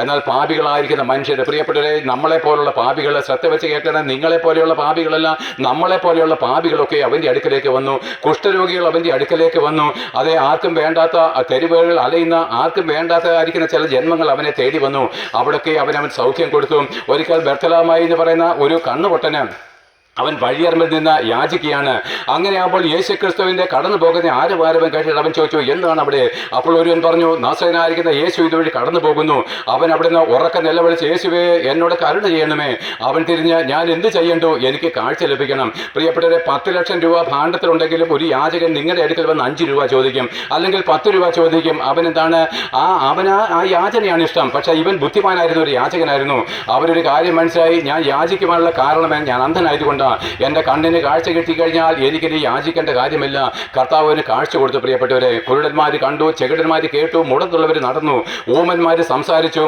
എന്നാൽ പാപികളായിരിക്കുന്ന മനുഷ്യരെ പ്രിയപ്പെട്ടവരെ നമ്മളെ പോലുള്ള പാപികൾ ശ്രദ്ധ വെച്ച് കേട്ടണം നിങ്ങളെ പോലെയുള്ള പാപികളല്ല നമ്മളെ പോലെയുള്ള പാപികളൊക്കെ അവന്റെ അടുക്കലേക്ക് വന്നു. കുഷ്ഠരോഗികൾ അവന്റെ അടുക്കലേക്ക് വന്നു. അതേ ആർക്കും വേണ്ടാത്ത തെരുവുകൾ അലയുന്ന ആർക്കും വേണ്ടാത്തതായിരിക്കുന്ന ചില ജന്മങ്ങൾ അവനെ തേടി വന്നു. അവിടൊക്കെ അവൻ സൗഖ്യം കൊടുത്തു. ഒരിക്കൽ ബർത്തലാമായി എന്ന് പറയുന്ന ഒരു കണ്ണുപൊട്ടന് അവൻ വഴിയറമ്പിൽ നിന്ന് യാചിക്കുകയാണ് അങ്ങനെയാകുമ്പോൾ യേശു ക്രിസ്തുവിന്റെ കടന്നു പോകുന്ന ആര് വാരവൻ കേട്ടിട്ട് അവൻ ചോദിച്ചു എന്താണ് അവിടെ? അപ്പോൾ ഒരുവൻ പറഞ്ഞു നാസകനായിരിക്കുന്ന യേശു ഇതുവഴി കടന്നു പോകുന്നു. അവൻ അവിടുന്ന് ഉറക്ക നിലവിളിച്ച് യേശുവേ എന്നോട് കരുണ ചെയ്യണമേ. അവൻ തിരിഞ്ഞ് ഞാൻ എന്ത് ചെയ്യണ്ടു? എനിക്ക് കാഴ്ച ലഭിക്കണം. പ്രിയപ്പെട്ടവരെ പത്ത് ലക്ഷം രൂപ ഭാണ്ഡത്തിലുണ്ടെങ്കിലും ഒരു യാചകൻ നിങ്ങളുടെ അടുക്കൽ വന്ന് അഞ്ച് രൂപ ചോദിക്കും. അല്ലെങ്കിൽ പത്ത് രൂപ ചോദിക്കും. അവൻ എന്താണ്? ആ അവന് ആ യാചനയാണ് ഇഷ്ടം. പക്ഷേ ഇവൻ ബുദ്ധിമാനായിരുന്നു ഒരു യാചകനായിരുന്നു. അവരൊരു കാര്യം മനസ്സിലായി. ഞാൻ യാചിക്കുവാനുള്ള കാരണമേ ഞാൻ അന്ധനായതുകൊണ്ടാണ് എന്റെ കണ്ണിന് കാഴ്ച കിട്ടിക്കഴിഞ്ഞാൽ എനിക്കിനി യാചിക്കേണ്ട കാര്യമില്ല. കർത്താവിന് കാഴ്ച കൊടുത്തു പ്രിയപ്പെട്ടവരെ. കുരുടന്മാർ കണ്ടു ചെകിടന്മാർ കേട്ടു മുടന്തുള്ളവർ നടന്നു. ഊമന്മാർ സംസാരിച്ചു.